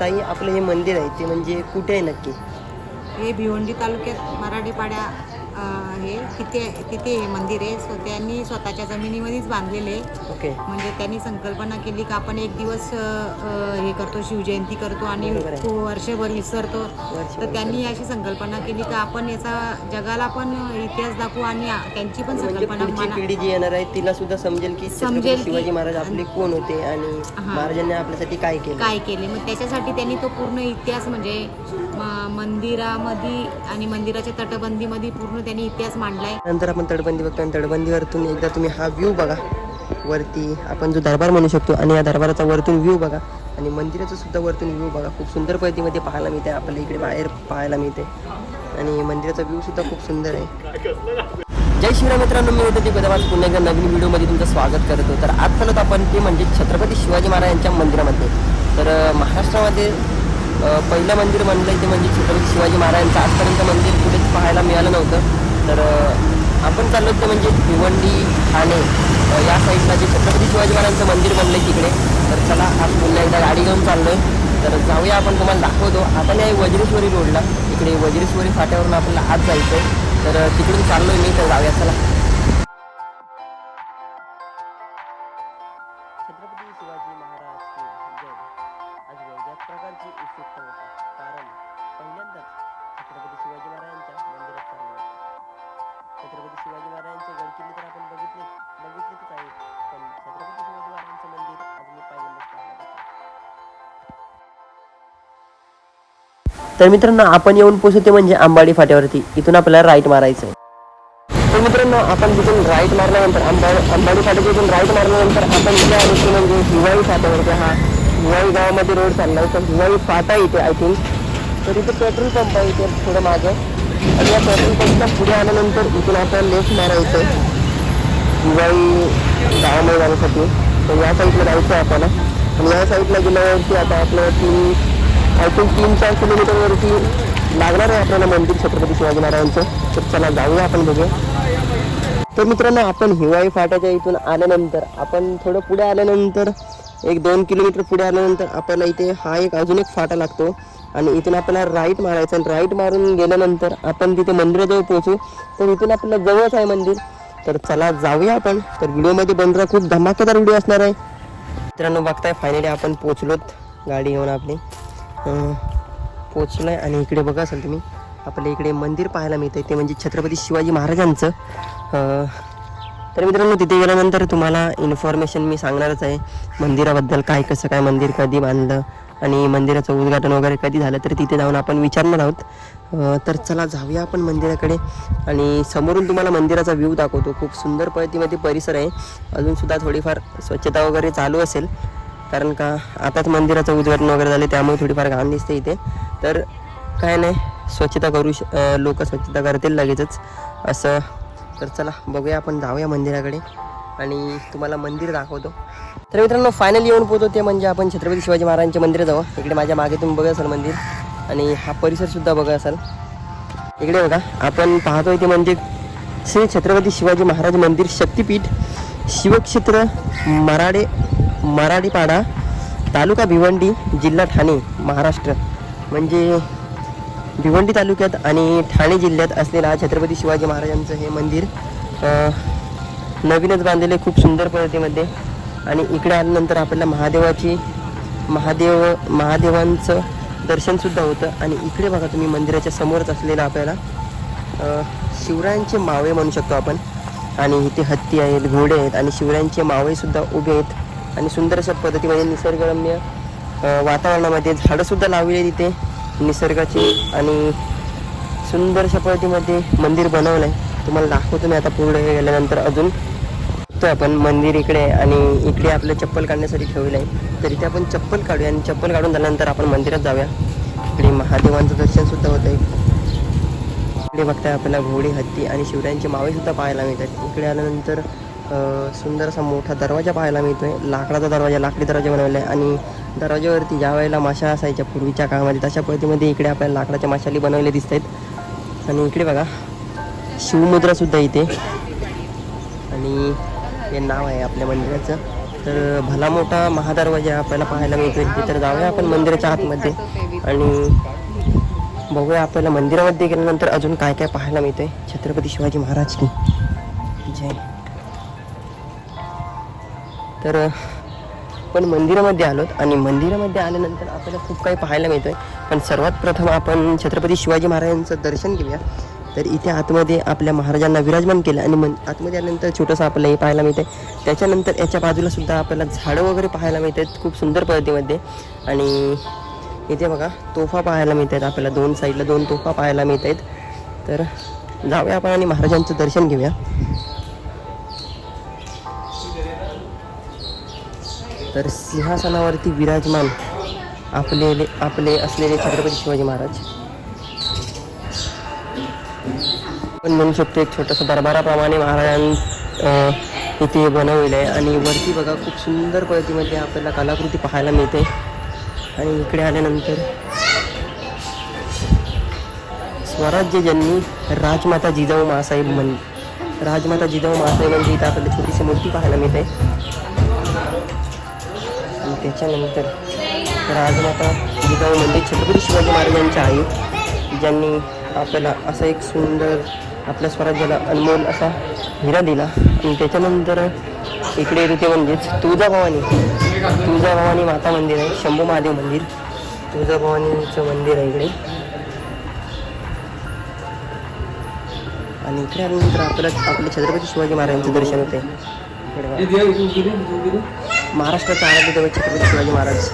ताई आपलं हे मंदिर आहे ते म्हणजे कुठे आहे नक्की? हे भिवंडी तालुक्यात मराठीपाड्या हे तिथे तिथे हे मंदिर आहे. सो त्यांनी स्वतःच्या जमिनीमध्येच बांधलेले. ओके म्हणजे त्यांनी संकल्पना केली की आपण एक दिवस अ, अ, हे करतो शिवजयंती करतो आणि बरोबर आहे. तो वर्षभर विसरतो. तर त्यांनी अशी संकल्पना केली की आपण याचा जगाला पण इतिहास दाखवू आणि आ- त्यांची पण म्हणजे संकल्पना पुढची मना. पिढी जी येणार आहे तिला सुद्धा समजेल की समजेल की- शिवाजी महाराज आपले कोण होते आणि हा. महाराजांनी आपल्यासाठी काय केलं? काय केले? मग त्याच्यासाठी त्यांनी तो पूर्ण इतिहास म्हणजे म- मंदिरामध्ये आणि मंदिराच्या तटबंदीमध्ये पूर्ण त्यांनी इतिहास मांडलाय. नंतर आपण तडबंदी बघतो आणि तटबंदीवरतून एकदा तुम्ही हा व्ह्यू बघा. वरती आपण जो दरबार म्हणू शकतो आणि या दरबाराचा वरतून व्ह्यू बघा. आणि मंदिराचा सुद्धा वरतून व्ह्यू बघा. खूप सुंदर पद्धतीमध्ये पाहायला मिळते आपल्याला इकडे बाहेर पाहायला मिळते आणि मंदिराचा व्ह्यू सुद्धा खूप सुंदर आहे. जय शिवराय मित्रांनो मी होतो ते कदाच पुन्हा एकदा नवीन व्हिडिओमध्ये तुमचं स्वागत करतो. तर आज चालत आपण ते म्हणजे छत्रपती शिवाजी महाराजांच्या मंदिरामध्ये. तर महाराष्ट्रामध्ये पहिलं मंदिर म्हणलं ते म्हणजे छत्रपती शिवाजी महाराजांचं. आजपर्यंत मंदिर कुठेच पाहायला मिळालं नव्हतं. तर आपण चाललो होतो म्हणजे भिवंडी ठाणे या साईडला जे छत्रपती शिवाजी महाराजांचं मंदिर बनलं तिकडे. तर चला आज पुन्हा एकदा गाडी घेऊन चाललोय. तर जाऊया आपण तुम्हाला दाखवतो. आपण आहे वज्रेश्वरी रोडला. इकडे वज्रेश्वरी फाट्यावरून आपल्याला आज जायचं आहे तर अं, तिकडून चाललोय मी. तर जाऊया चला. छत्रपती शिवाजी महाराज जय. आज वेगळ्याच प्रकारची उत्सुकता होती. कारण पहिल्यांदाच छत्रपती शिवाजी महाराजांच्या मंदिरात चाललो होतो. छत्रपती शिवाजी महाराजांचे गडकिल्ले तर आपण बघितले बघितलेच आहेत. पण छत्रपती शिवाजी महाराजांचं मंदिर अजून मी पहिल्यांदाच पाहायला तर मित्रांनो आपण येऊन पोचू ते म्हणजे आंबाडी फाट्यावरती. इथून आपल्याला राईट मारायचं आहे तर मित्रांनो आपण तिथून राईट मारल्यानंतर आंबा आंबाडी फाट्याच्या इथून राईट मारल्यानंतर आपण इथे आलो ते म्हणजे हिवाळी फाट्यावरती हा हिवाळी गावामध्ये रोड चालला आहे तर हिवाळी फाटा इथे आय थिंक तर इथे पेट्रोल पंप आहे इथे थोडं मागं. आणि या पेट्रोल पंपच्या पुढे आल्यानंतर इथून आता लेफ्ट मारायचं दिवाळी हिवाळी गावामध्ये जाण्यासाठी तर या साईडला जायचं आहे आपल्याला. आणि या साईडला गेल्यावरती आता आपलं तीन आय थिंक तीन चार किलोमीटरवरती लागणार आहे आपल्याला मंदिर छत्रपती शिवाजी महाराजांचं. तर चला जाऊया आपण बघूया. तर मित्रांनो आपण हिवाळी फाट्याच्या इथून आल्यानंतर आपण थोडं पुढे आल्यानंतर एक दोन किलोमीटर पुढे आल्यानंतर आपल्याला इथे हा एक अजून एक फाटा लागतो. आणि इथून आपल्याला राईट मारायचं आणि राईट मारून गेल्यानंतर आपण तिथे मंदिराजवळ पोहोचू. तर इथून आपल्याला जवळच आहे मंदिर. तर चला जाऊया आपण. तर व्हिडिओमध्ये बंद खूप धमाकेदार व्हिडिओ असणार आहे. मित्रांनो बघताय फायनली आपण पोचलोत गाडी घेऊन आपली. पोचलो आहे आणि इकडे बघा असाल तुम्ही. आपल्या इकडे मंदिर पाहायला मिळतं ते म्हणजे छत्रपती शिवाजी महाराजांचं. तर मित्रांनो तिथे गेल्यानंतर तुम्हाला इन्फॉर्मेशन मी सांगणारच आहे. मंदिराबद्दल काय कसं काय मंदिर कधी बांधलं आणि मंदिराचं उद्घाटन वगैरे कधी झालं तर तिथे जाऊन आपण विचारणार आहोत. तर चला जाऊया आपण मंदिराकडे. आणि समोरून तुम्हाला मंदिराचा व्ह्यू दाखवतो. खूप सुंदर पद्धतीमध्ये परिसर आहे. अजूनसुद्धा थोडीफार स्वच्छता वगैरे चालू असेल. कारण का आताच मंदिराचं उद्घाटन वगैरे झाले त्यामुळे थोडीफार घाण दिसते इथे. तर काय नाही स्वच्छता करू श लोक स्वच्छता करतील लगेचच. असं तर चला बघूया आपण जाऊया मंदिराकडे. आणि तुम्हाला मंदिर दाखवतो. तर मित्रांनो फायनली येऊन पोहोचतो ते म्हणजे आपण छत्रपती शिवाजी महाराजांच्या जाऊ. इकडे माझ्या मागे तुम्ही बघा असाल मंदिर. आणि हा परिसरसुद्धा बघा असाल. इकडे बघा आपण पाहतोय ते म्हणजे श्री छत्रपती शिवाजी महाराज मंदिर शक्तिपीठ शिवक्षेत्र मराडे मराठीपाडा तालुका भिवंडी जिल्हा ठाणे महाराष्ट्र. म्हणजे भिवंडी तालुक्यात आणि ठाणे जिल्ह्यात असलेला छत्रपती शिवाजी महाराजांचं हे मंदिर नवीनच बांधलेलं आहे. खूप सुंदर पद्धतीमध्ये. आणि इकडे आल्यानंतर आपल्याला महादेवाची महादेव महादेवांचं दर्शनसुद्धा होतं. आणि इकडे बघा तुम्ही मंदिराच्या समोरच असलेलं आपल्याला शिवरायांचे मावळे म्हणू शकतो आपण. आणि इथे हत्ती आहेत घोडे आहेत आणि शिवरायांचे मावळेसुद्धा उभे आहेत. आणि सुंदर अशा पद्धतीमध्ये निसर्गरम्य वातावरणामध्ये झाडंसुद्धा लावली आहेत इथे निसर्गाची. आणि सुंदर अशा पद्धतीमध्ये मंदिर बनवलं आहे तुम्हाला दाखवतो मी आता पुढे गेल्यानंतर अजून. तो आपण मंदिर इकडे आणि इकडे आपलं चप्पल काढण्यासाठी ठेवलं आहे तर इथे आपण चप्पल काढूया आणि चप्पल काढून झाल्यानंतर आपण मंदिरात जाऊया. इकडे महादेवांचं दर्शनसुद्धा होतं आहे इकडे बघताय आपल्याला घोडी हत्ती आणि शिवरायांचे मावेसुद्धा पाहायला मिळतात. इकडे आल्यानंतर सुंदर असा मोठा दरवाजा पाहायला मिळतो आहे लाकडाचा दरवाजा लाकडी दरवाजा बनवला आहे. आणि दरवाज्यावरती ज्या वेळेला माशा असायच्या पूर्वीच्या काळामध्ये तशा पद्धतीमध्ये इकडे आपल्याला लाकडाच्या माशाली बनवले दिसत आहेत आणि इकडे बघा शिवमुद्रासुद्धा इथे. आणि हे नाव आहे आपल्या मंदिराचं. तर भला मोठा महादरवाजा आपल्याला पाहायला मिळतो तिथे तर जाऊया आपण मंदिराच्या आतमध्ये. आणि बघूया आपल्याला मंदिरामध्ये गेल्यानंतर अजून काय काय पाहायला मिळतंय. छत्रपती शिवाजी महाराज की जय. तर पण मंदिरामध्ये आलोत आणि मंदिरामध्ये आल्यानंतर आपल्याला खूप काही पाहायला मिळतंय. पण सर्वात प्रथम आपण छत्रपती शिवाजी महाराजांचं दर्शन घेऊया. तर इथे आतमध्ये आपल्या महाराजांना विराजमान केलं आणि मन आतमध्ये आल्यानंतर छोटंसं आपल्याला हे पाहायला मिळतंय. त्याच्यानंतर याच्या बाजूला सुद्धा आपल्याला झाडं वगैरे पाहायला मिळत आहेत खूप सुंदर पद्धतीमध्ये. आणि इथे बघा तोफा पाहायला मिळत आहेत आपल्याला दोन साईडला दोन तोफा पाहायला मिळत आहेत तर जाऊया आपण आणि महाराजांचं दर्शन घेऊया. तर सिंहासनावरती विराजमान आपले आपले असलेले छत्रपती शिवाजी महाराज. आपण म्हणू शकतो एक छोटंसं दरबाराप्रमाणे महाराजां इथे बनवलेलं आहे आणि वरती बघा खूप सुंदर पद्धतीमध्ये आपल्याला कलाकृती पाहायला मिळते. आणि इकडे आल्यानंतर स्वराज्य ज्यांनी राजमाता जिजाऊ मासाहेब म्हण राजमाता जिजाऊ मासाहेब म्हणजे इथं आपल्याला छोटीशी मूर्ती पाहायला मिळते. आणि त्याच्यानंतर राजमाता जिजाऊ म्हणजे छत्रपती शिवाजी महाराजांच्या आई ज्यांनी आपल्याला असं एक सुंदर आपल्या स्वराज्याला अनमोल असा हिरा दिला. आणि त्याच्यानंतर इकडे तिथे म्हणजेच तुळजाभवानी. तुळजाभवानी माता मंदिर आहे शंभू महादेव मंदिर. तुळजाभवानीचं मंदिर आहे इकडे. आणि इकडे आल्यानंतर आपल्याला आपले छत्रपती शिवाजी महाराजांचं दर्शन होते महाराष्ट्राचा आराध्य दैवत छत्रपती शिवाजी महाराज.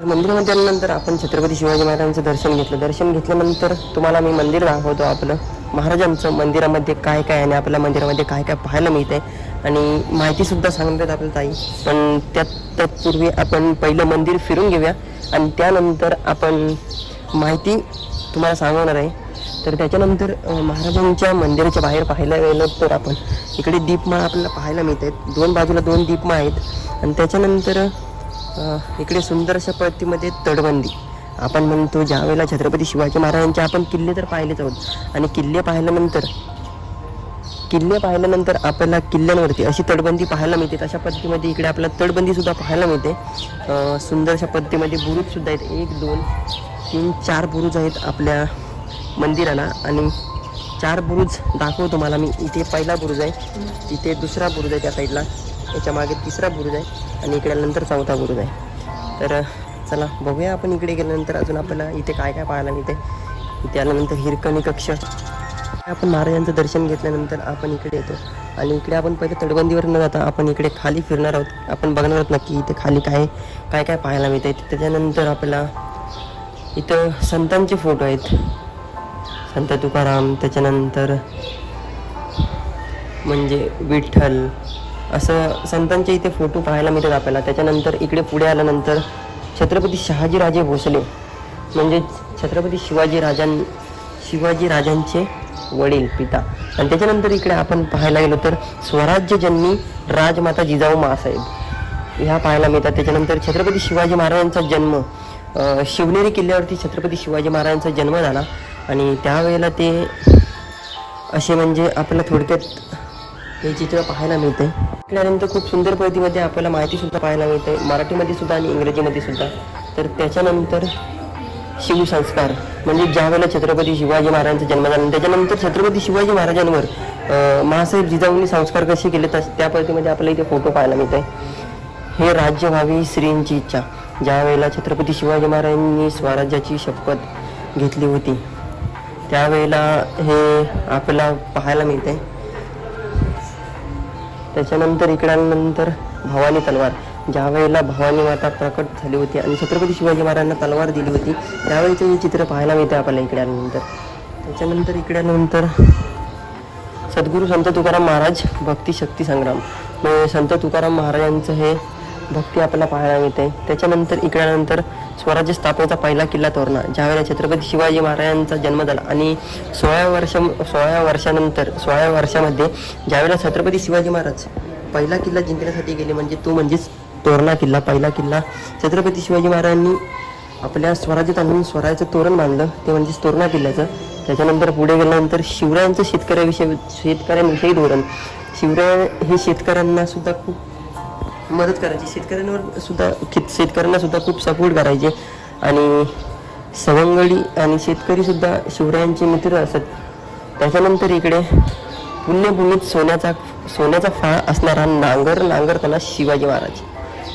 मंदिरमध्ये आल्यानंतर आपण छत्रपती शिवाजी महाराजांचं दर्शन घेतलं. दर्शन घेतल्यानंतर तुम्हाला मी मंदिर दाखवतो आपलं. महाराजांचं मंदिरामध्ये काय काय आणि आपल्या मंदिरामध्ये काय काय पाहायला मिळतंय आणि माहितीसुद्धा सांगतात आपल्या ताई. पण त्यात तत्पूर्वी आपण पहिलं मंदिर फिरून घेऊया आणि त्यानंतर आपण माहिती तुम्हाला सांगणार आहे. तर त्याच्यानंतर महाराजांच्या मंदिराच्या बाहेर पाहायला गेलं तर आपण इकडे दीपमाळ आपल्याला पाहायला मिळत आहेत दोन बाजूला दोन दीपमाळ आहेत. आणि त्याच्यानंतर इकडे सुंदर अशा पद्धतीमध्ये तटबंदी आपण म्हणतो ज्या वेळेला छत्रपती शिवाजी महाराजांचे आपण किल्ले तर पाहिलेच आहोत आणि किल्ले पाहिल्यानंतर किल्ले पाहिल्यानंतर आपल्याला किल्ल्यांवरती अशी तटबंदी पाहायला मिळते. अशा पद्धतीमध्ये इकडे आपल्याला तटबंदीसुद्धा पाहायला मिळते. सुंदर अशा पद्धतीमध्ये बुरुजसुद्धा आहेत. एक दोन तीन चार बुरुज आहेत आपल्या मंदिराला. आणि चार बुरुज दाखवतो तुम्हाला मी. इथे पहिला बुरुज आहे. इथे दुसरा बुरुज आहे त्या साईडला. याच्या मागे तिसरा बुरुज आहे आणि इकडे नंतर चौथा बुरुज आहे. तर चला बघूया आपण इकडे गेल्यानंतर अजून आपल्याला इथे काय काय पाहायला मिळते. इथे आल्यानंतर हिरकणी कक्ष. आपण महाराजांचं दर्शन घेतल्यानंतर आपण इकडे येतो. आणि इकडे आपण पहिले तटबंदीवर न जाता. आपण इकडे खाली फिरणार आहोत. आपण बघणार आहोत नक्की इथे खाली काय काय काय पाहायला मिळते त्याच्यानंतर आपल्याला इथं संतांचे फोटो आहेत. संत तुकाराम त्याच्यानंतर म्हणजे विठ्ठल असं संतांचे इथे फोटो पाहायला मिळतात आपल्याला. त्याच्यानंतर इकडे पुढे आल्यानंतर छत्रपती शहाजीराजे भोसले म्हणजे छत्रपती शिवाजी राजां शिवाजी राजांचे वडील पिता. आणि त्याच्यानंतर इकडे आपण पाहायला गेलो तर स्वराज्य जन्मी राजमाता जिजाऊ मासाहेब. ह्या पाहायला मिळतात. त्याच्यानंतर छत्रपती शिवाजी महाराजांचा जन्म शिवनेरी किल्ल्यावरती छत्रपती शिवाजी महाराजांचा जन्म झाला. आणि त्यावेळेला ते असे म्हणजे आपल्याला थोडक्यात हे चित्र पाहायला मिळते. आपल्यानंतर खूप सुंदर पद्धतीमध्ये आपल्याला माहिती सुद्धा पाहायला मिळते मराठीमध्ये सुद्धा आणि इंग्रजीमध्ये सुद्धा. तर त्याच्यानंतर शिवसंस्कार म्हणजे ज्या वेळेला छत्रपती शिवाजी महाराजांचा जन्म झाला त्याच्यानंतर छत्रपती शिवाजी महाराजांवर महासाहेब जिजाऊंनी संस्कार कसे केले तस त्या पद्धतीमध्ये आपल्याला इथे फोटो पाहायला मिळत आहे हे राज्य व्हावी श्रींची इच्छा. ज्या वेळेला छत्रपती शिवाजी महाराजांनी स्वराज्याची शपथ घेतली होती त्यावेळेला हे आपल्याला पाहायला मिळते त्याच्यानंतर इकडानंतर भवानी तलवार. ज्यावेळेला भवानी माता प्रकट झाली होती आणि छत्रपती शिवाजी महाराजांना तलवार दिली होती त्यावेळेचं हे चित्र पाहायला मिळते आपल्याला इकड्यानंतर. त्याच्यानंतर इकड्यानंतर सद्गुरू संत तुकाराम महाराज भक्ती शक्ती संग्राम. म्हणजे संत तुकाराम महाराजांचं हे भक्ती आपल्याला पाहायला मिळते त्याच्यानंतर इकड्यानंतर स्वराज्य स्थापनेचा पहिला किल्ला तोरणा ज्यावेळेला छत्रपती शिवाजी महाराजांचा जन्म झाला आणि सोळाव्या वर्ष सोळाव्या वर्षानंतर सोळाव्या वर्षामध्ये ज्यावेळेला छत्रपती शिवाजी महाराज पहिला किल्ला जिंकण्यासाठी गेले म्हणजे तो म्हणजेच तोरणा किल्ला पहिला किल्ला. छत्रपती शिवाजी महाराजांनी आपल्या स्वराज्यात आणून स्वराज्याचं तोरण बांधलं ते म्हणजेच तोरणा किल्ल्याचं. त्याच्यानंतर पुढे गेल्यानंतर शिवरायांचं शेतकऱ्याविषयी शेतकऱ्यांविषयी धोरण. शिवराय हे शेतकऱ्यांना सुद्धा खूप मदत करायची. शेतकऱ्यांवर सुद्धा शेतकऱ्यांना सुद्धा खूप सपोर्ट करायचे. आणि सवंगडी आणि शेतकरीसुद्धा शिवरायांचे मित्र असत. त्याच्यानंतर इकडे पुण्यभूमीत सोन्याचा सोन्याचा फाळ असणारा नांगर नांगरताना शिवाजी महाराज.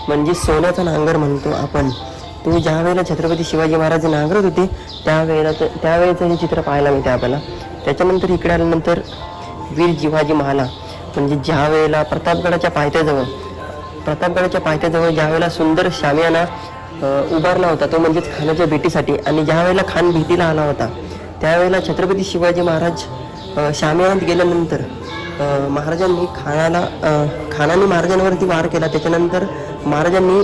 म्हणजे सोन्याचा नांगर म्हणतो आपण. तो ज्या वेळेला छत्रपती शिवाजी महाराज नांगरत होते त्यावेळेला त्यावेळेचं हे चित्र पाहायला मिळते आपल्याला. त्याच्यानंतर इकडे आल्यानंतर वीर जिवाजी महाला म्हणजे ज्या वेळेला प्रतापगडाच्या पायथ्याजवळ प्रतापगडाच्या पायथ्याजवळ ज्या वेळेला सुंदर शामियाना उभारला होता तो म्हणजेच खानाच्या भेटीसाठी आणि ज्या वेळेला खान भीतीला आला होता त्यावेळेला छत्रपती शिवाजी महाराज शामियानात गेल्यानंतर महाराजांनी खानाला खानाने महाराजांवरती वार केला. त्याच्यानंतर महाराजांनी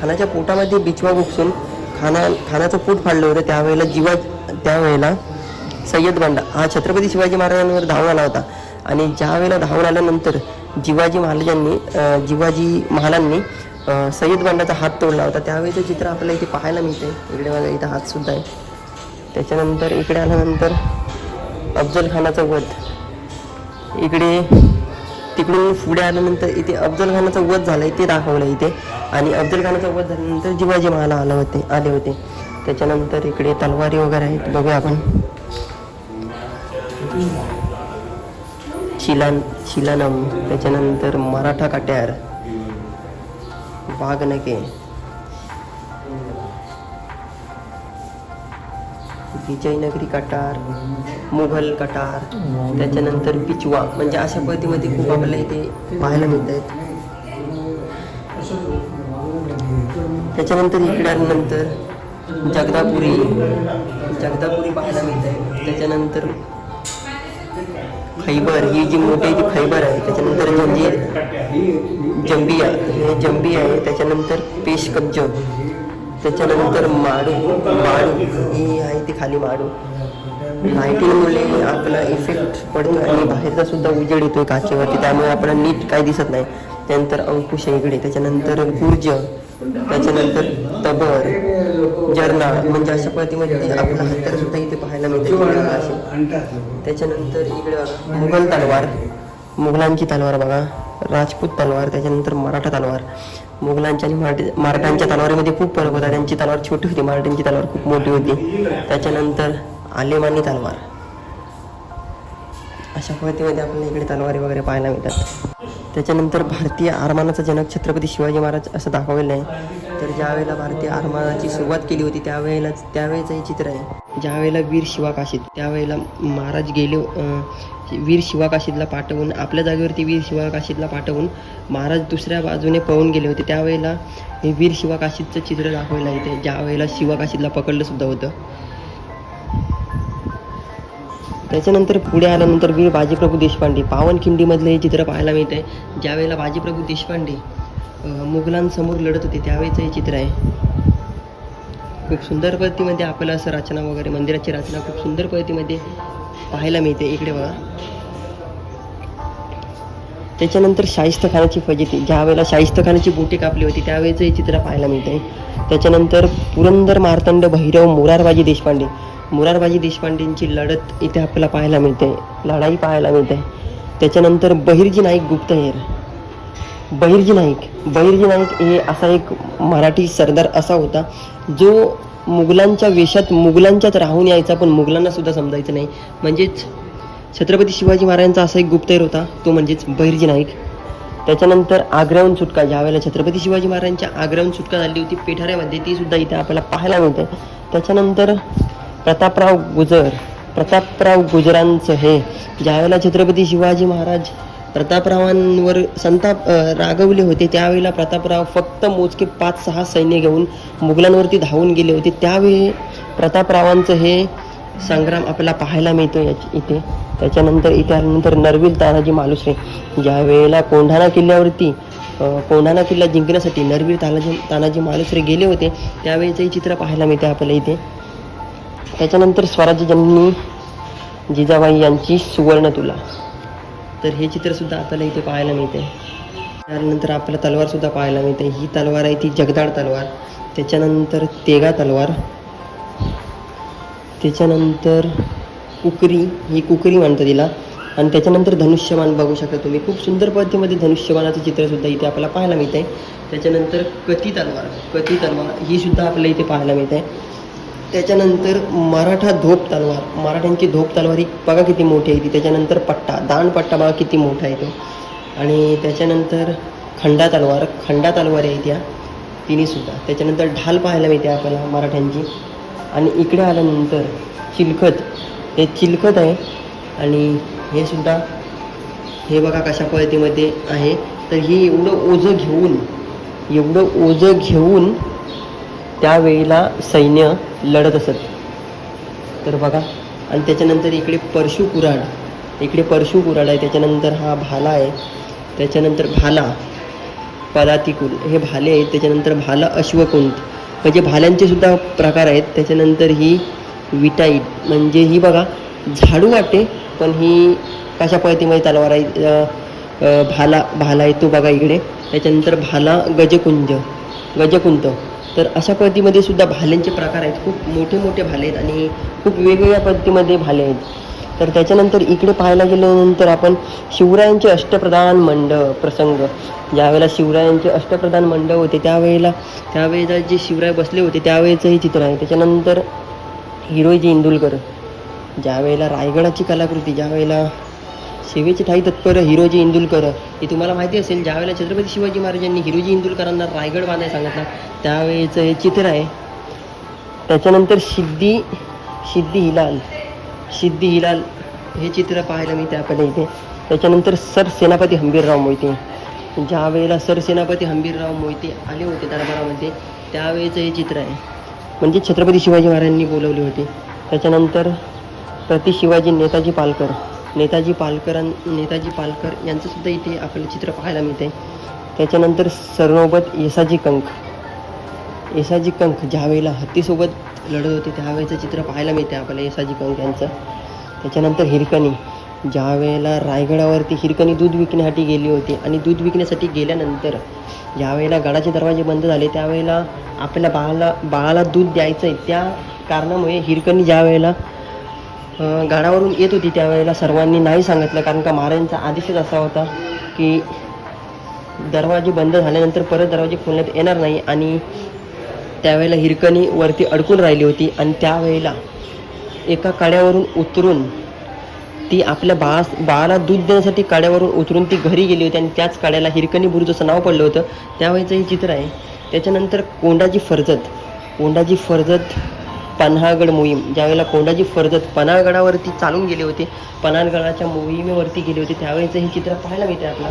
खानाच्या पोटामध्ये बिचवा घुसून खाना खानाचं पोट फाडलं होतं. त्यावेळेला जीवा त्यावेळेला सय्यद बंडा हा छत्रपती शिवाजी महाराजांवर धावून आला होता. आणि ज्या वेळेला धावून आल्यानंतर जिवाजी महाराजांनी जिवाजी महालांनी सय्यद बंडाचा हात तोडला होता. त्यावेळेचं चित्र आपल्याला इथे पाहायला मिळते. इकडे माझा इथं हातसुद्धा आहे. त्याच्यानंतर इकडे आल्यानंतर अफजल खानाचा वध. इकडे तिकडून पुढे आल्यानंतर इथे अफजल खानाचा वध झाला ते दाखवलं इथे. आणि अफजल खानाचा वध झाल्यानंतर जिवाजी महाला आलं होते आले होते. त्याच्यानंतर इकडे तलवारी वगैरे आहेत बघूया आपण. शिलान शिलानम त्याच्यानंतर मराठा काट्यार वाघनके. विजयनगरी कटार मुघल कटार त्याच्यानंतर पिचवा. म्हणजे अशा पद्धतीमध्ये खूप आपल्याला इथे पाहायला मिळत आहेत त्याच्यानंतर इकड्यानंतर जगदापुरी. जगदापुरी पाहायला मिळत आहे त्याच्यानंतर फायबर ही जी मोठी ती फायबर आहे त्याच्यानंतर जंजीर म्हणजे जंबिया हे जंबी आहे त्याच्यानंतर पेशकब्ज त्याच्यानंतर माडू माडू ही आहे ती खाली माडू. लाईटिंगमुळे आपला इफेक्ट पडतो आणि बाहेरचा सुद्धा उजेड येतोय काचेवरती त्यामुळे आपल्याला नीट काही दिसत नाही. त्यानंतर अंकुश इकडे त्याच्यानंतर गुर्ज त्याच्यानंतर तबर जर्ना म्हणजे अशा पद्धतीमध्ये आपला हत्यार सुद्धा इथे पाहायला मिळते. असे त्याच्यानंतर इकडे बघा. मुघल तलवार. मुघलांची तलवार बघा. राजपूत तलवार त्याच्यानंतर मराठा तलवार. मुघलांच्या आणि मराठी मराठ्यांच्या तलवारीमध्ये खूप फरक होता. त्यांची तलवार छोटी होती. मराठ्यांची तलवार खूप मोठी होती. त्याच्यानंतर आलेमानी तलवार. अशा पद्धतीमध्ये आपल्याला इकडे तलवारी वगैरे पाहायला मिळतात. त्याच्यानंतर भारतीय आरमानाचा जनक छत्रपती शिवाजी महाराज असं दाखवलेलं आहे. तर ज्या वेळेला भारतीय आरमाराची सुरुवात केली होती त्यावेळेला त्यावेळेचं हे चित्र आहे. ज्या वेळेला वीर शिवाकाशीत त्यावेळेला महाराज गेले वीर शिवाकाशीतला पाठवून आपल्या जागेवरती वीर शिवाकाशीतला पाठवून महाराज दुसऱ्या बाजूने पळून गेले होते. त्यावेळेला हे वीर शिवाकाशीतचं चित्र दाखवलं आहे इथे ज्या वेळेला शिवाकाशीतला पकडलं सुद्धा होतं. त्याच्यानंतर पुढे आल्यानंतर वीर बाजीप्रभू देशपांडे पावनखिंडीमधलं हे चित्र पाहायला मिळतं आहे ज्यावेळेला बाजीप्रभू देशपांडे मुघलांसमोर लढत होते. त्यावेळेचं हे चित्र आहे. खूप सुंदर पद्धतीमध्ये आपल्याला असं रचना वगैरे मंदिराची रचना खूप सुंदर पद्धतीमध्ये पाहायला मिळते. इकडे बघा. त्याच्यानंतर शाहिस्त खानाची फजिती. ज्या वेळेला शाहिस्त खानाची कापली होती त्यावेळेचं हे चित्र पाहायला मिळते. त्याच्यानंतर पुरंदर मार्तंड भैरव मोरारबाजी देशपांडे. मोरारबाजी देशपांडेंची लढत इथे आपल्याला पाहायला मिळते. लढाई पाहायला मिळते. त्याच्यानंतर बहिर्जी नाईक गुप्तहेर. बहिर्जी नाईक. बहिर्जी नाईक हे असा एक मराठी सरदार असा होता जो मुघलांच्या वेशात मुघलांच्यात राहून यायचा पण मुघलांना सुद्धा समजायचं नाही. म्हणजेच छत्रपती शिवाजी महाराजांचा असा एक गुप्तहेर होता तो म्हणजेच बहिर्जी नाईक. त्याच्यानंतर आग्र्याहून सुटका ज्या वेळेला छत्रपती शिवाजी महाराजांच्या आग्र्याहून सुटका झाली होती पेठाऱ्यामध्ये ती सुद्धा इथे आपल्याला पाहायला मिळते. त्याच्यानंतर प्रतापराव गुजर प्रतापराव गुजरांचं हे ज्यावेळेला छत्रपती शिवाजी महाराज प्रतापरावांवर संताप रागवले होते. त्यावेळेला प्रतापराव फक्त मोजके पाच सहा सैन्य घेऊन मुघलांवरती धावून गेले होते. त्यावेळी प्रतापरावांचं हे संग्राम आपल्याला पाहायला मिळतो याची इथे. त्याच्यानंतर इथे आल्यानंतर नरवील तानाजी मालुसरे ज्या वेळेला कोंढाणा किल्ल्यावरती कोंढाणा किल्ला जिंकण्यासाठी नरवीर तानाजी तानाजी मालुसरे गेले होते त्यावेळेचंही चित्र पाहायला मिळते आपल्याला इथे. त्याच्यानंतर स्वराज्यजननी जिजाबाई यांची सुवर्ण तुला. तर हे चित्रसुद्धा आपल्याला इथे पाहायला मिळते. त्यानंतर आपल्याला तलवारसुद्धा पाहायला मिळते. ही तलवार आहे ती जगदाळ तलवार. त्याच्यानंतर तेगा तलवार. त्याच्यानंतर कुकरी. ही कुकरी म्हणतो तिला आणि त्याच्यानंतर धनुष्यबाण बघू शकता तुम्ही. खूप सुंदर पद्धतीमध्ये धनुष्यबाणाचं चित्रसुद्धा इथे आपल्याला पाहायला मिळतं. आहे त्याच्यानंतर कती तलवार. कती तलवार. ही सुद्धा आपल्याला इथे पाहायला मिळते. आहे त्याच्यानंतर मराठा धोप तलवार मराठ्यांची धोप तलवार ही बघा किती मोठी आहे ती. त्याच्यानंतर पट्टा दान पट्टा बघा किती मोठा आहे तो. आणि त्याच्यानंतर खंडा तलवार खंडा तलवार आहे त्या तिन्हीसुद्धा त्याच्यानंतर ढाल पाहायला मिळते आपल्याला मराठ्यांची. आणि इकडे आल्यानंतर चिलखत हे चिलखत आहे. आणि हे सुद्धा हे बघा कशा पद्धतीमध्ये आहे. तर ही एवढं ओझं घेऊन एवढं ओझं घेऊन त्यावेळीला सैन्य लढत असत. तर बघा आणि त्याच्यानंतर इकडे परशु कुराड इकडे परशु कुराड आहे त्याच्यानंतर हा भाला आहे त्याच्यानंतर भाला पदातिकुल हे भाले आहेत त्याच्यानंतर भाला अश्वकुंत म्हणजे भाल्यांचे सुद्धा प्रकार आहेत त्याच्यानंतर ही विटाईट म्हणजे ही बघा झाडू वाटे पण ही कशा पद्धतीमध्ये तलवार आहे भाला भाला आहे तो बघा इकडे त्याच्यानंतर भाला गजकुंज गजकुंत तर अशा पद्धतीमध्ये सुद्धा भाल्यांचे प्रकार आहेत. खूप मोठे मोठे भाले आहेत आणि खूप वेगवेगळ्या पद्धतीमध्ये भाले आहेत. तर त्याच्यानंतर इकडे पाहायला गेल्यानंतर आपण शिवरायांचे अष्टप्रधान मंडळ प्रसंग. ज्यावेळेला शिवरायांचे अष्टप्रधान मंडळ होते त्यावेळेला त्यावेळेला जे शिवराय बसले होते त्यावेळेचं हे चित्र आहे. त्याच्यानंतर हिरोजी इंदुलकर. ज्यावेळेला रायगडाची कलाकृती ज्यावेळेला सेवेचे ठाई तत्पर हिरोजी इंदुलकर. हे तुम्हाला माहिती असेल ज्यावेळेला छत्रपती शिवाजी महाराजांनी हिरोजी इंदुलकरांना रायगड बांधायला सांगितला त्यावेळेचं हे चित्र आहे. त्याच्यानंतर सिद्धी सिद्धी हिलाल. सिद्धी हिलाल हे चित्र पाहायला मी त्याकडे इथे त्याच्यानंतर सर सेनापती हंबीरराव मोहिते. ज्या वेळेला सर सेनापती हंबीरराव मोहिते आले होते दरबारामध्ये त्यावेळेचं हे चित्र आहे. म्हणजे छत्रपती शिवाजी महाराजांनी बोलवले होते. त्याच्यानंतर प्रति शिवाजी नेताजी पालकर. नेताजी पालकरां नेताजी पालकर यांचंसुद्धा इथे आपल्याला चित्र पाहायला मिळते त्याच्यानंतर सरनोबत येसाजी कंक येसाजी कंक ज्यावेळेला हत्तीसोबत लढत होते त्यावेळेचं चित्र पाहायला मिळते आपल्याला येसाजी कंक यांचं. त्याच्यानंतर हिरकणी. ज्यावेळेला रायगडावरती हिरकणी दूध विकण्यासाठी गेली होती आणि दूध विकण्यासाठी गेल्यानंतर ज्यावेळेला गडाचे दरवाजे बंद झाले त्यावेळेला आपल्या बाळाला बाळाला दूध द्यायचं आहे त्या कारणामुळे हिरकणी ज्या वेळेला गाडावरून येत होती त्यावेळेला सर्वांनी नाही सांगितलं कारण का महाराजांचा आदेशच असा होता की दरवाजे बंद झाल्यानंतर परत दरवाजे खोलण्यात येणार नाही आणि त्यावेळेला हिरकणी वरती अडकून राहिली होती आणि त्यावेळेला एका काड्यावरून उतरून ती आपल्या बाळा बाळाला दूध देण्यासाठी काड्यावरून उतरून ती घरी गेली होती आणि त्याच काड्याला हिरकणी बुरुज असं नाव पडलं होतं. त्यावेळेचं हे चित्र आहे. त्याच्यानंतर कोंडाजी फर्जत कोंडाजी फर्जत पन्हाळगड मोहीम ज्यावेळेला कोंडाजी फर्जत पन्हाळगडावरती चालून गेले होते पन्हाळगडाच्या मोहिमेवरती गेले होते त्यावेळेचं हे चित्र पाहायला मिळते आपला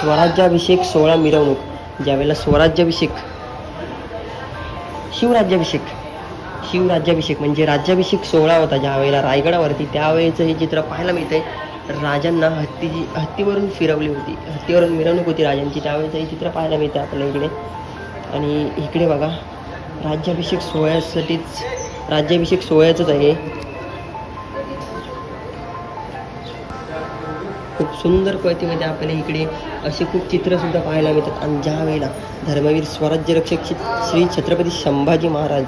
स्वराज्याभिषेक सोहळा मिरवणूक ज्यावेळेला स्वराज्याभिषेक शिवराज्याभिषेक शिवराज्याभिषेक म्हणजे राज्याभिषेक सोहळा होता ज्यावेळेला रायगडावरती त्यावेळेचं हे चित्र पाहायला मिळते राजांना हत्तीची हत्तीवरून फिरवली होती हत्तीवरून मिरवणूक होती राजांची त्यावेळेचं हे चित्र पाहायला मिळतं आपल्याला इकडे. आणि इकडे बघा राज्याभिषेक सोहळ्यासाठीच राज्याभिषेक सोहळ्याचंच आहे. खूप सुंदर पद्धतीमध्ये आपल्याला इकडे असे खूप चित्रसुद्धा पाहायला मिळतात. आणि ज्या वेळेला धर्मवीर स्वराज्य रक्षक श्री- छत्रपती संभाजी महाराज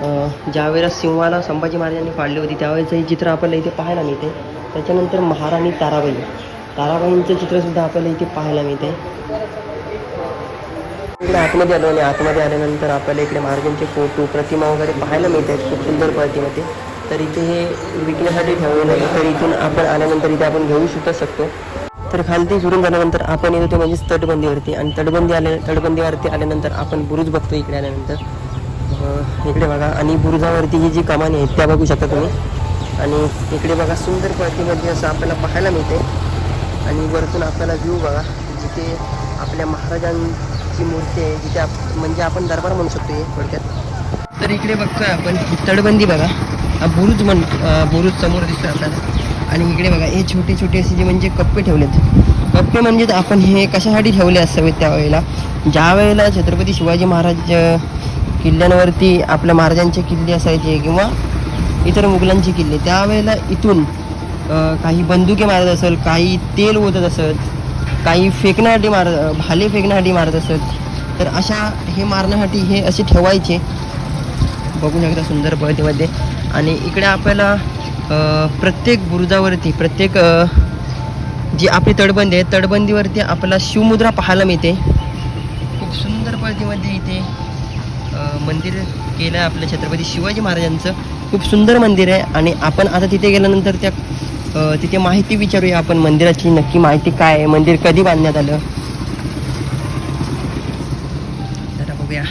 ज्यावेळेला ज्या वेळेला सिंहाला संभाजी महाराजांनी पाडली होती त्यावेळेचं हे चित्र आपल्याला इथे पाहायला मिळते. त्याच्यानंतर महाराणी ताराबाई. ताराबाईंचं चित्रसुद्धा आपल्याला इथे पाहायला मिळते. इकडे आतमध्ये आलो आणि आतमध्ये आल्यानंतर आपल्याला इकडे महाराजांचे फोटो प्रतिमा वगैरे पाहायला मिळत आहेत खूप सुंदर पद्धतीमध्ये तर इथे हे विकण्यासाठी ठेवलेलं आहे. तर इथून आपण आल्यानंतर इथे आपण घेऊ सुद्धा शकतो. तर खालती झुरून झाल्यानंतर आपण येतो ते म्हणजेच तटबंदीवरती आणि तटबंदी आल्या तटबंदीवरती आल्यानंतर आपण बुरुज बघतो इकडे आल्यानंतर. इकडे बघा. आणि बुरुजावरती ही जी कमानी आहेत त्या बघू शकता तुम्ही. आणि इकडे बघा सुंदर पद्धतीमध्ये असं आपल्याला पाहायला मिळते. आणि वरतून आपल्याला व्ह्यू बघा जिथे आपल्या महाराजांची मूर्ती आहे जिथे म्हणजे आपण दरबार म्हणू शकतो थोडक्यात. तर इकडे बघतोय आपण तडबंदी बघा. हा बुरुज म्हण बुरुज समोर दिसतो आपल्याला. आणि इकडे बघा हे छोटे छोटे असे जे म्हणजे कप्पे ठेवलेत. कप्पे म्हणजे आपण हे कशासाठी ठेवले असावेत त्यावेळेला ज्या वेळेला छत्रपती शिवाजी महाराज किल्ल्यांवरती आपल्या महाराजांचे किल्ले असायचे किंवा इतर मुघलांचे किल्ले त्यावेळेला इथून काही बंदुके मारत असेल काही तेल ओतत असत काही फेकण्यासाठी मार भाले फेकण्यासाठी मारत असत. तर अशा हे मारण्यासाठी हे असे ठेवायचे. बघू शकता सुंदर पद्धतीमध्ये. आणि इकडे आपल्याला प्रत्येक बुरुजावरती प्रत्येक जी आपली तटबंदी आहे तटबंदीवरती आपल्याला शिवमुद्रा पाहायला मिळते. खूप सुंदर पद्धतीमध्ये इथे मंदिर केलं आहे आपल्या छत्रपती शिवाजी महाराजांचं. खूप सुंदर मंदिर आहे. आणि आपण आता तिथे गेल्यानंतर त्या तिथे माहिती विचारूया आपण मंदिराची नक्की माहिती काय आहे? मंदिर कधी बांधण्यात आलं? जरा बघूया.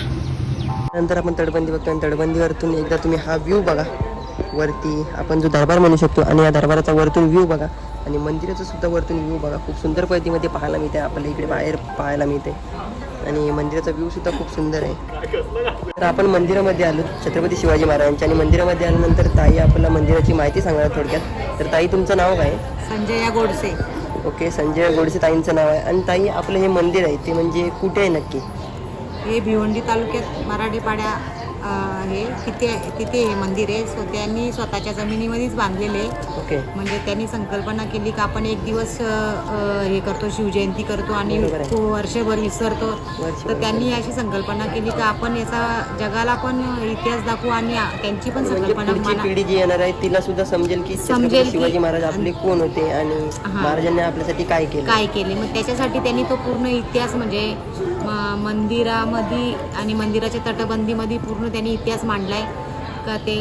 नंतर आपण तडबंदी बघतो आणि तडबंदीवरतून एकदा तुम्ही हा व्ह्यू बघा. वरती आपण जो दरबार म्हणू शकतो आणि या दरबाराचा वरतून व्ह्यू बघा. आणि मंदिराचा सुद्धा वरतून व्ह्यू बघा. खूप सुंदर पद्धतीमध्ये पाहायला मिळते आपल्याला इकडे बाहेर पाहायला मिळते आणि मंदिराचा व्ह्यू सुद्धा खूप सुंदर आहे. तर आपण मंदिरामध्ये आलो छत्रपती शिवाजी महाराजांच्या आणि मंदिरामध्ये आल्यानंतर ताई आपल्याला मंदिराची माहिती सांगणार थोडक्यात. तर ताई तुमचं नाव काय? संजया गोडसे. ओके संजय गोडसे ताईंचं नाव आहे. आणि ताई आपलं हे मंदिर आहे ते म्हणजे कुठे आहे नक्की? हे भिवंडी तालुक्यात मराठीपाड्या हे तिथे तिथे हे मंदिर आहे सो त्यांनी स्वतःच्या जमिनीमध्येच बांधलेले आहे. ओके म्हणजे त्यांनी संकल्पना केली का आपण एक दिवस अ, हे करतो शिवजयंती करतो आणि बरोबर आहे. तो वर्षभर विसरतो वर्षभर तर त्यांनी अशी संकल्पना केली का आपण याचा जगाला पण इतिहास दाखवू आणि आ- त्यांची पण म्हणजे संकल्पना पुढची मना पिढी जी येणार आहे तिला सुद्धा समजेल की समजेल छत्रपती की- शिवाजी महाराज आपले कोण होते आणि हा. महाराजांनी आपल्यासाठी काय केलं काय केले मग त्याच्यासाठी त्यांनी तो पूर्ण इतिहास म्हणजे म- मंदिरामध्ये आणि मंदिराच्या तटबंदीमध्ये पूर्ण त्यांनी इतिहास मांडला आहे का ते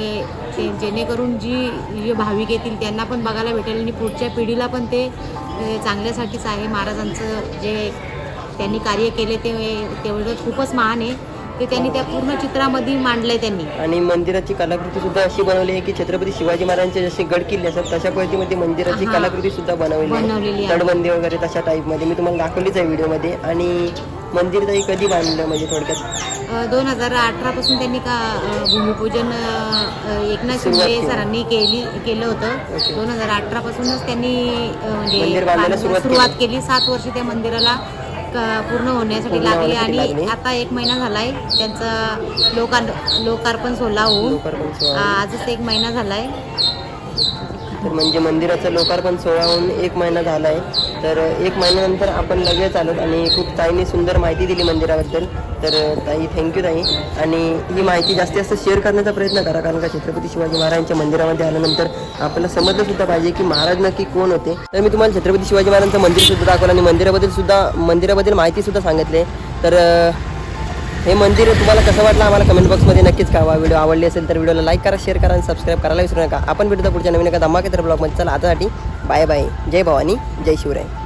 ते जेणेकरून जी जे भाविक येतील त्यांना पण बघायला भेटेल आणि पुढच्या पिढीला पण ते चांगल्यासाठीच आहे. महाराजांचं जे त्यांनी कार्य केले ते तेवढं खूपच महान आहे. ते त्यांनी त्या पूर्ण चित्रामध्ये मांडलंय त्यांनी आणि मंदिराची कलाकृती सुद्धा अशी बनवली आहे की छत्रपती शिवाजी महाराजांचे जसे गड किल्ले असतात तशा पद्धतीमध्ये मंदिराची. कलाकृती सुद्धा बनवली बनवलेली आहे. तटबंदी वगैरे तशा टाईपमध्ये मी तुम्हाला दाखवलीच आहे व्हिडिओमध्ये आणि मंदिर ताई कधी बांधलं म्हणजे थोडक्यात दोन हजार अठरापासून त्यांनी का भूमिपूजन एकनाथ शिंदे. सरांनी केली केलं. होतं दोन हजार अठरापासूनच त्यांनी अ, म्हणजे सुरुवात केली सात वर्ष त्या मंदिराला पूर्ण होण्यासाठी लागली आणि. आता एक महिना झालाय. त्यांचं लोकार लोकार्पण सोहळा होऊन. आजच एक महिना झालाय. तर म्हणजे मंदिराचं लोकार्पण सोहळा होऊन एक महिना झाला आहे तर एक महिन्यानंतर आपण लगेच आलो आणि खूप ताईने सुंदर माहिती दिली मंदिराबद्दल. तर ताई थँक्यू ताई. आणि ही माहिती जास्तीत जास्त शेअर करण्याचा प्रयत्न करा कारण का छत्रपती शिवाजी महाराजांच्या मंदिरामध्ये आल्यानंतर आपल्याला समजलं सुद्धा पाहिजे की महाराज नक्की कोण होते. तर मी तुम्हाला छत्रपती शिवाजी महाराजांचं मंदिर सुद्धा दाखवलं आणि मंदिराबद्दल सुद्धा मंदिराबद्दल माहिती सुद्धा सांगितले. तर हे मंदिर तुम्हाला कसं वाटलं आम्हाला कमेंट बॉक्समध्ये नक्कीच कळवा. व्हिडिओ आवडली असेल तर व्हिडिओला लाईक करा शेअर करा आणि सबस्क्राईब करायला विसरू नका. आपण भेटतो पुढच्या नवीन एका धमाकेतर ब्लॉगमध्ये चला आतासाठी बाय बाय. जय भवानी जय शिवराय.